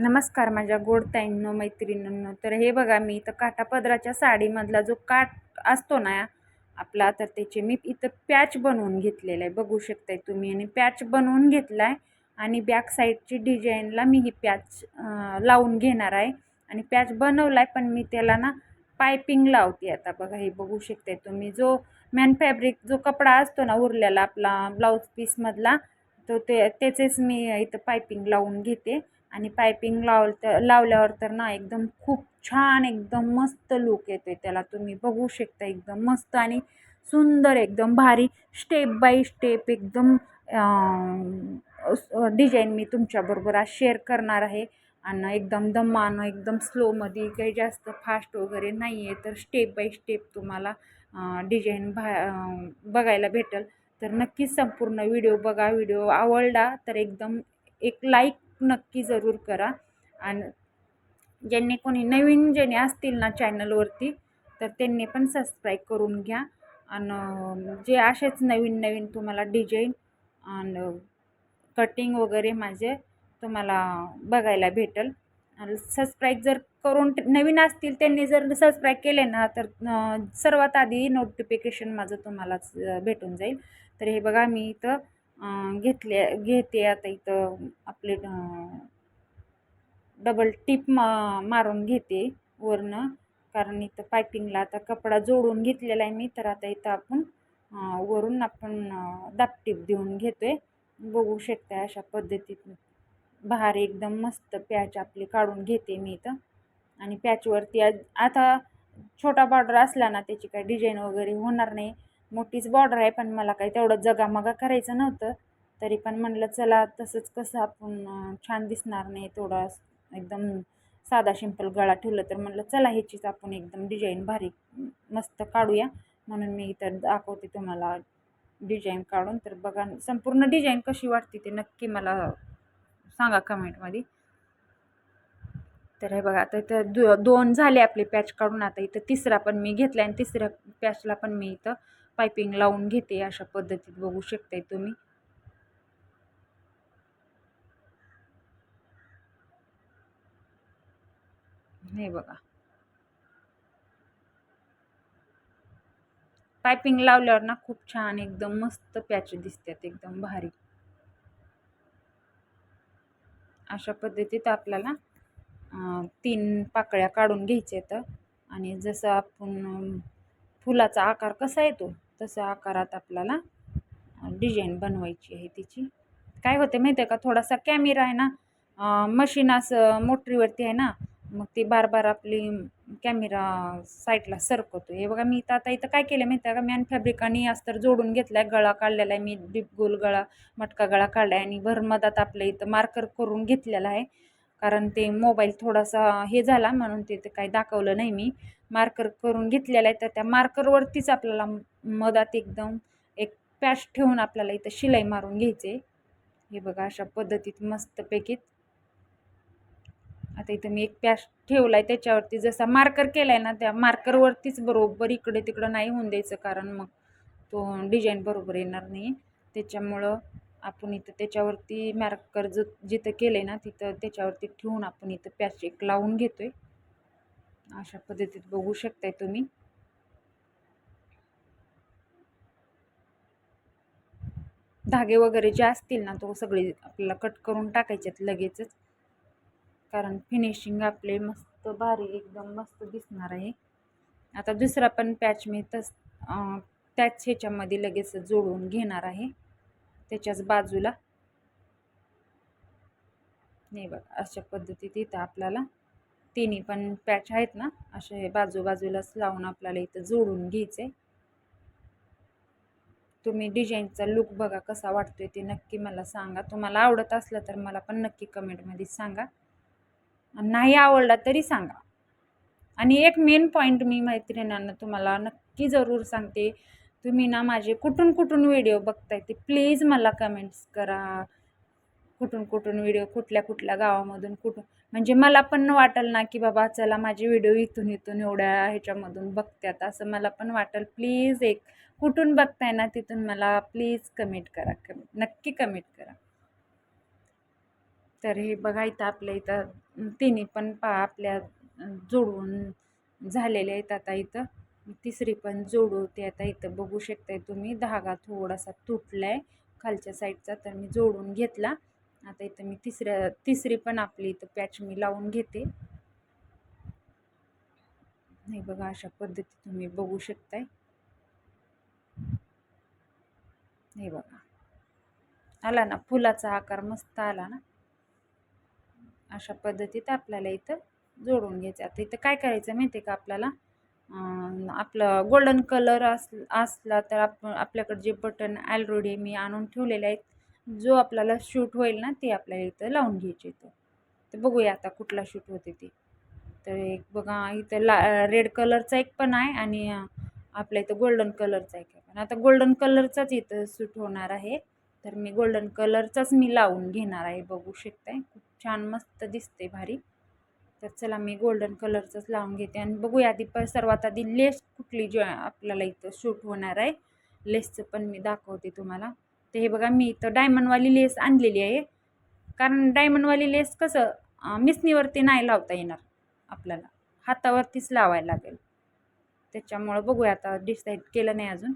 नमस्कार माझ्या गोड ताईंनो मैत्रिणींनो. तर हे बघा मी इथं काठापदराच्या साडीमधला जो काठ असतो ना आपला तर त्याचे मी इथं पॅच बनवून घेतलेला आहे. बघू शकताय तुम्ही. आणि पॅच बनवून घेतला आहे आणि बॅक साईडची डिझाईनला मी ही पॅच लावून घेणार आहे. आणि पॅच बनवला आहे पण मी त्याला ना पायपिंग लावते आता. बघा हे बघू शकताय तुम्ही. जो मॅन फॅब्रिक जो कपडा असतो ना उरलेला आपला ब्लाऊज पीसमधला तो ते त्याचेच मी इथं पायपिंग लावून घेते. आणि पायपिंग लावल तर लावल्यावर तर ना एकदम खूप छान एकदम मस्त लुक येतो आहे त्याला. तुम्ही बघू शकता एकदम मस्त आणि सुंदर एकदम भारी स्टेप बाय स्टेप एकदम डिझाईन मी तुमच्याबरोबर आज शेअर करणार आहे. आणि एकदम दमानं एकदम स्लोमध्ये काही जास्त फास्ट वगैरे नाही आहे तर स्टेप बाय स्टेप तुम्हाला डिझाईन भा बघायला भेटेल. तर नक्कीच संपूर्ण व्हिडिओ बघा. व्हिडिओ आवडला तर एकदम एक लाईक नक्की जरूर करा. आणि ज्यांनी कोणी नवीन ज्याने असतील ना चॅनलवरती तर त्यांनी पण सबस्क्राईब करून घ्या. आणि जे असेच नवीन नवीन तुम्हाला डिझाईन आणि कटिंग वगैरे माझे तुम्हाला बघायला भेटेल. आणि सबस्क्राईब जर करून नवीन असतील त्यांनी जर सबस्क्राईब केले ना तर सर्वात आधी नोटिफिकेशन माझं तुम्हालाच भेटून जाईल. तर हे बघा मी इथं घेतले घेते आता इथं आपले डबल टिप मा मारून घेते वरनं. कारण इथं पायपिंगला आता कपडा जोडून घेतलेला आहे मी तर आता इथं आपण वरून आपण दापटीप देऊन घेतो आहे बघू शकता अशा पद्धतीत बाहेर एकदम मस्त पॅच आपली काढून घेते मी इथं. आणि पॅचवरती आता छोटा बॉर्डर असला ना त्याची काही डिझाईन वगैरे होणार नाही. मोठीच बॉर्डर आहे पण मला काही तेवढं जगामगा करायचं नव्हतं. तरी पण म्हणलं चला तसंच कसं आपण छान दिसणार नाही थोडा एकदम साधा सिंपल गळा ठेवलं तर म्हणलं चला ह्याचीच आपण एकदम डिझाईन भारी मस्त काढूया. म्हणून मी इथं दाखवते तुम्हाला डिझाईन काढून. तर बघा संपूर्ण डिझाईन कशी वाटते ते नक्की मला सांगा कमेंटमध्ये तर हे बघा आता इथं दो दोन झाले आपले पॅच काढून. आता इथं तिसरा पण मी घेतला आणि तिसऱ्या पॅचला पण मी इथं पायपिंग लावून घेते अशा पद्धतीत बघू शकताय तुम्ही. हे बघा. पायपिंग लावल्यावर ना खूप छान एकदम मस्त पॅच दिसतात एकदम भारी. अशा पद्धतीत आपल्याला तीन पाकळ्या काढून घ्यायच्या आहेत. आणि जसं आपण फुलाचा आकार कसा येतो तसा आकारात आपल्याला डिझाईन बनवायची आहे तिची. काय होते माहिती आहे का थोडासा कॅमेरा आहे ना मशीन असं मोटरीवरती आहे ना मग ती बार बार आपली कॅमेरा साईडला सरकवतो हे बघा मी इथं आता इथं काय केलं माहिती आहे का मॅन फॅब्रिक आणि अस्तर जोडून घेतला आहे गळा काढलेला आहे मी डीप गोल गळा मटका गळा काढला आहे आणि भरमदात आपल्या इथं मार्कर करून घेतलेला आहे. कारण ते मोबाईल थोडासा हे झाला म्हणून ते काही दाखवलं नाही मी. मार्कर करून घेतलेला आहे तर त्या मार्करवरतीच आपल्याला मधात एकदम एक पॅच ठेवून आपल्याला इथं शिलाई मारून घ्यायचे. हे बघा अशा पद्धतीत मस्तपैकी आता इथं मी एक पॅच ठेवला आहे त्याच्यावरती जसा मार्कर केला आहे ना त्या मार्करवरतीच बरोबर इकडे तिकडं नाही होऊन द्यायचं कारण मग तो डिझाईन बरोबर येणार नाही. त्याच्यामुळं आपण इथं त्याच्यावरती मार्कर ज जिथं केलं आहे ना तिथं त्याच्यावरती ठेवून आपण इथं पॅच एक लावून घेतो आहे अशा पद्धतीत बघू शकताय तुम्ही. धागे वगैरे जे असतील ना तो सगळे आपल्याला कट करून टाकायच्यात लगेचच. कारण फिनिशिंग आपले मस्त भारी एकदम मस्त दिसणार आहे. आता दुसरा पण पॅच मी तस त्याच ह्याच्यामध्ये लगेच जोडून घेणार आहे. त्याच्याच बाजूला. नाही बघा अशा पद्धतीत इथं आपल्याला तिन्ही पण पॅच आहेत ना असे हे बाजूबाजूलाच लावून आपल्याला इथं जोडून घ्यायचे. तुम्ही डिझाईनचा लुक बघा कसा वाटतोय ते नक्की मला सांगा. तुम्हाला आवडत असलं तर मला पण नक्की कमेंटमध्ये सांगा. नाही आवडला तरी सांगा. आणि एक मेन पॉईंट मी मैत्रिणींना तुम्हाला नक्की जरूर सांगते. तुम्ही ना माझे कुठून कुठून व्हिडिओ बघताय ते प्लीज मला कमेंट्स करा. कुठून कुठून व्हिडिओ कुठल्या कुठल्या गावामधून कुठून? म्हणजे मला पण वाटेल ना की बाबा चला माझे व्हिडिओ इथून इथून एवढ्या ह्याच्यामधून बघतात असं मला पण वाटेल. प्लीज एक कुठून बघताय ना तिथून मला प्लीज कमेंट करा. कमेंट नक्की कमेंट करा. तर हे बघा इथं आपल्या इथं तिन्ही पण पा आपल्या अं, जोडवून झालेले आहेत आता इथं. तिसरी पण जोडवते आता इथं. बघू शकताय तुम्ही धागा थोडासा तुटलाय खालच्या साईडचा तर मी जोडून घेतला. आता इथं मी तिसऱ्या तिसरी पण आपली इथं पॅच मी लावून घेते. नाही बघा अशा पद्धती तुम्ही बघू शकताय. हे बघा. आला ना फुलाचा आकार मस्त आला ना. अशा पद्धतीत आपल्याला इथं जोडून घ्यायचं. आता इथं काय करायचं माहिती आहे का आपल्याला? आपलं गोल्डन कलर अस असला तर आप आपल्याकडे जे बटन ऑलरेडी मी आणून ठेवलेले आहेत जो आपल्याला शूट होईल ना ते आपल्याला इथं लावून घ्यायचे इथं तर बघूया आता कुठला शूट होते ते. तर एक बघा इथं ला रेड कलरचा एक पण आहे आणि आपल्या इथं गोल्डन कलरचा एक आहे. पण आता गोल्डन कलरचाच इथं शूट होणार आहे. तर मी गोल्डन कलरचाच मी लावून घेणार आहे. बघू शकताय. खूप छान मस्त दिसते भारी. तर चला मी गोल्डन कलरचंच लावून घेते. आणि बघूया आधी प सर्वात आधी लेस कुठली जो आपल्याला इथं शूट होणार आहे. लेसचं पण मी दाखवते तुम्हाला. तर हे बघा मी इथं डायमंडवाली लेस आणलेली आहे. कारण डायमंडवाली लेस कसं मिसनीवरती नाही लावता येणार आपल्याला. हातावरतीच लावायला लागेल. त्याच्यामुळं बघूया आता डिसाईड केलं नाही अजून.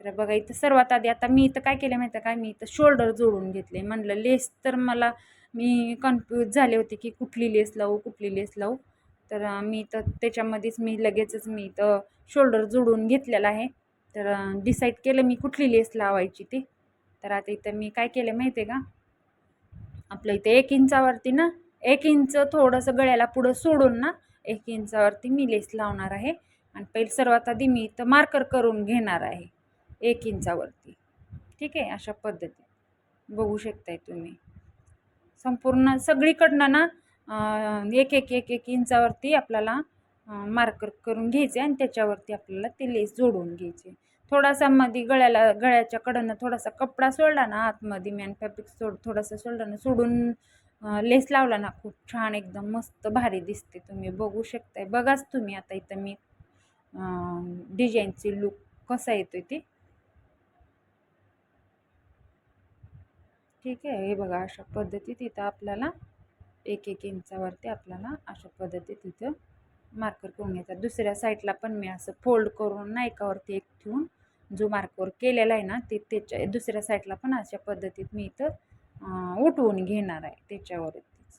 तर बघा इथं सर्वात आधी आता मी इथं काय केलं माहिती आहे काय मी इथं शोल्डर जोडून घेतले म्हणलं लेस तर मला मी कन्फ्यूज झाले होते की कुठली लेस लावू कुठली लेस लावू. तर मी तर त्याच्यामध्येच मी लगेचच मी इथं शोल्डर जोडून घेतलेला आहे. तर डिसाईड केलं मी कुठली लेस लावायची ती. तर आता इथं मी काय केलं माहिती आहे का? आपलं इथे एक इंचावरती ना एक इंच थोडंसं गळ्याला पुढं सोडून ना एक इंचावरती मी लेस लावणार आहे. आणि पहिले सर्वात आधी मी इथं मार्कर करून घेणार आहे. एक इंचावरती ठीक आहे? अशा पद्धती बघू शकताय तुम्ही. संपूर्ण सगळीकडनं ना एक एक एक एक इंचावरती आपल्याला मार्कर करून घ्यायचे आणि त्याच्यावरती आपल्याला ते लेस जोडून घ्यायचे. थोडासा मध्ये गळ्याला गळ्याच्या कडनं थोडासा कपडा सोडला ना आतमध्ये मॅन फॅब्रिक सोड थोडासा सोडला ना सोडून लेस लावला ना खूप छान एकदम मस्त भारी दिसते तुम्ही बघू शकताय. बघाच तुम्ही आता इथं मी डिझाईनची लुक कसा येतो ते. ठीक आहे. हे बघा अशा पद्धतीत इथं आपल्याला एक एक इंचावरती आपल्याला अशा पद्धतीत इथं मार्कर करून घ्यायचा. दुसऱ्या साईडला पण मी असं फोल्ड करून ना एकावरती एक ठेवून जो मार्कर केलेला आहे ना ते त्याच्या दुसऱ्या साईडला पण अशा पद्धतीत मी इथं उठवून घेणार आहे त्याच्यावरतीच.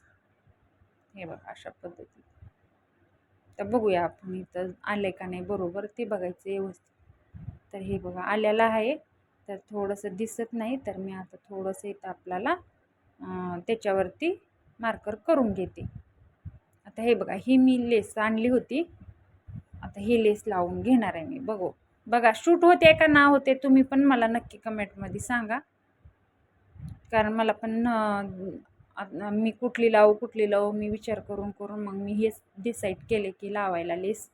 हे बघा अशा पद्धतीत. तर बघूया आपण इथं आले का नाही बरोबर ते बघायचं व्यवस्थित. तर हे बघा आलेलं आहे तर थोडंसं दिसत नाही तर मी आता थोडंसं इथं आपल्याला त्याच्यावरती मार्कर करून घेते. आता हे बघा ही मी लेस आणली होती. आता ही लेस लावून घेणार आहे मी. बघू. बघा शूट होते का ना होते तुम्ही पण मला नक्की कमेंटमध्ये सांगा. कारण मला पण मी कुठली लावू कुठली लावू मी विचार करून करून मग मी हेच डिसाईड केले की लावायला लेस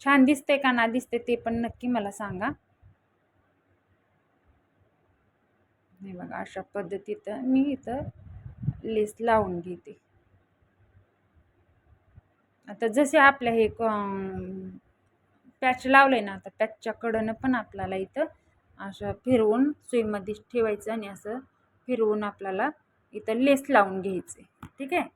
छान दिसते का ना दिसते ते पण नक्की मला सांगा. मग अशा पद्धतीत मी इथं लेस लावून घेते. आता जसे आपल्या हे पॅच आहे ना आता पॅचच्या कडनं पण आपल्याला इथं असं फिरवून सुईमध्ये ठेवायचं आणि असं फिरवून आपल्याला इथं लेस लावून घ्यायचे. ठीक आहे?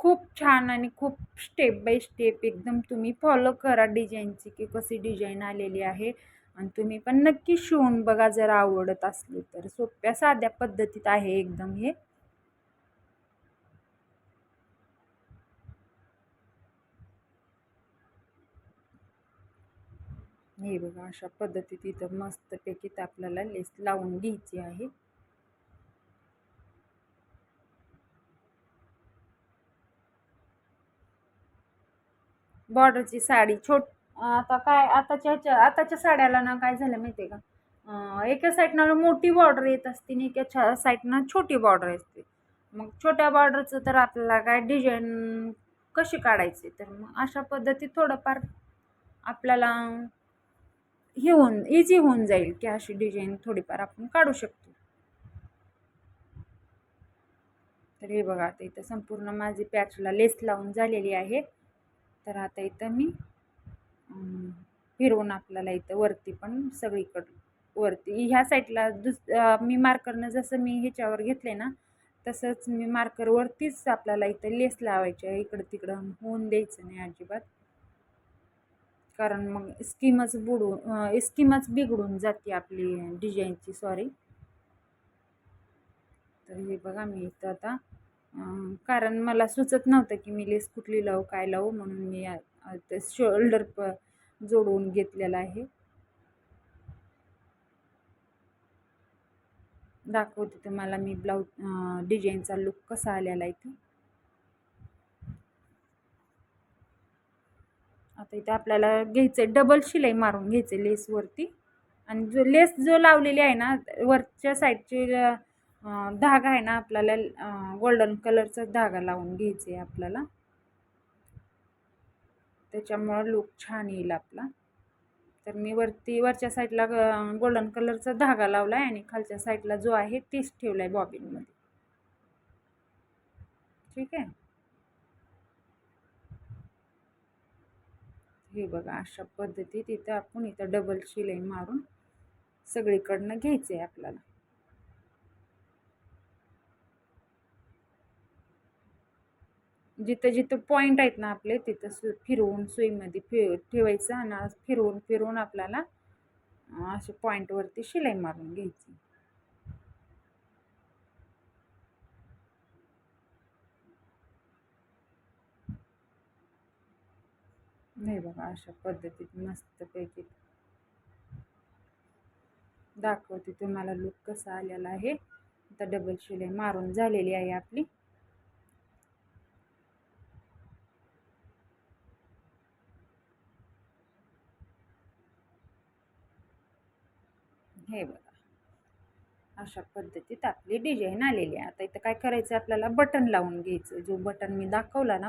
खूप छान आणि खूप स्टेप बाय स्टेप एकदम तुम्ही फॉलो करा डिझाईनची की कशी डिझाईन आलेली आहे. आणि तुम्ही पण नक्की शिवून बघा जर आवडत असली तर. सोप्या साध्या पद्धतीत आहे एकदम हे. हे बघा अशा पद्धतीत इथं मस्तपैकी ते आपल्याला लेस लावून घ्यायची आहे. बॉर्डरची साडी छोट आता काय आताच्या ह्याच्या आताच्या साड्याला ना काय झालं माहिती आहे का एका साईडनं मोठी बॉर्डर येत असते आणि एका साईडनं छोटी बॉर्डर असते. मग छोट्या बॉर्डरचं तर आपल्याला काय डिझाईन कशी काढायची? तर मग अशा पद्धतीत थोडंफार आपल्याला हे होऊन इझी होऊन जाईल की अशी डिझाईन थोडीफार आपण काढू शकतो. तर हे बघा आता इथं संपूर्ण माझी पॅचला लेस लावून झालेली आहे. तर आता इथं मी फिरवून आपल्याला इथं वरती पण सगळीकडं वरती. ह्या साईडला दुस मी मार्करनं जसं मी ह्याच्यावर घेतले ना तसंच मी मार्करवरतीच आपल्याला इथं लेस लावायची आहे इकडं तिकडं होऊन द्यायचं नाही अजिबात. कारण मग स्कीमच बुडून स्कीमच बिघडून जाते आपली डिझाईनची सॉरी. तर हे बघा मी इथं आता कारण मला सुचत नव्हतं की मी लेस कुठली लावू काय लावू म्हणून मी ते शोल्डर प जोडवून घेतलेला आहे. दाखवते तुम्हाला मी ब्लाऊज डिझाईनचा लुक कसा आलेला आहे आता इथे आपल्याला घ्यायचं डबल शिलाई मारून घ्यायचे लेसवरती आणि जो लेस जो लावलेली आहे ना वरच्या साईडची धागा आहे ना आपल्याला गोल्डन कलरचा धागा लावून घ्यायचा आहे आपल्याला. त्याच्यामुळं लुक छान येईल आपला. तर मी वरती वरच्या साईडला गोल्डन कलरचा धागा लावला आहे आणि खालच्या साईडला जो आहे तेच ठेवला आहे बॉबिनमध्ये ठीक आहे? हे बघा अशा पद्धतीत इथं आपण इथं डबल शिलाई मारून सगळीकडनं घ्यायचं आहे आपल्याला. जिथं जिथं पॉईंट आहेत ना आपले तिथं सु फिरवून सुईमध्ये फि ठेवायचं आणि फिरवून फिरवून आपल्याला असे पॉईंटवरती शिलाई मारून घ्यायची. नाही बघा अशा पद्धतीत मस्तपैकी दाखवते तुम्हाला लुक कसा आलेला आहे. आता डबल शिलाई मारून झालेली आहे आपली. हे बघा. अशा पद्धतीत आपली डिझाईन आलेली आहे. आता इथं काय करायचं? आपल्याला बटन लावून घ्यायचं. जो बटन मी दाखवला ना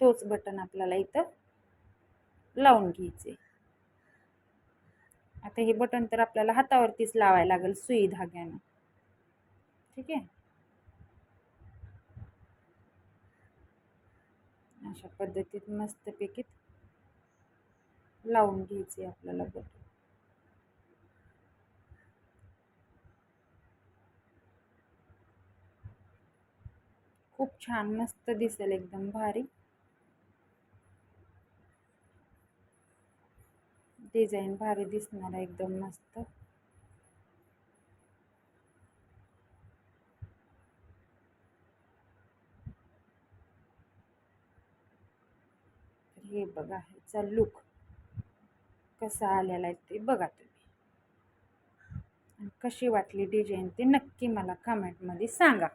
तोच बटन आपल्याला इथं लावून घ्यायचे. आता हे बटन तर आपल्याला हातावरतीच लावायला लागेल सुई धाग्यानं. ठीक आहे? अशा पद्धतीत मस्तपैकी लावून घ्यायचे आपल्याला बटन खूप छान मस्त दिसेल एकदम भारी. डिझाईन भारी दिसणार आहे एकदम मस्त. हे बघा ह्याचा लुक कसा आलेला आहे ते बघा तुम्ही. कशी वाटली डिझाईन ते नक्की मला कमेंटमध्ये सांगा.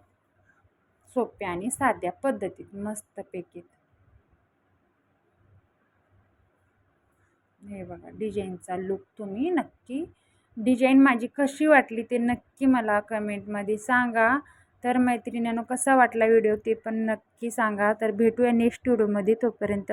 सोप्या आणि साध्या पद्धतीत मस्तपैकी हे बघा डिझाईनचा लुक तुम्ही नक्की डिझाईन माझी कशी वाटली ते नक्की मला कमेंटमध्ये सांगा. तर मैत्रिणीनं कसा वाटला व्हिडिओ ते पण नक्की सांगा. तर भेटूया नेक्स्ट व्हिडिओमध्ये तोपर्यंत.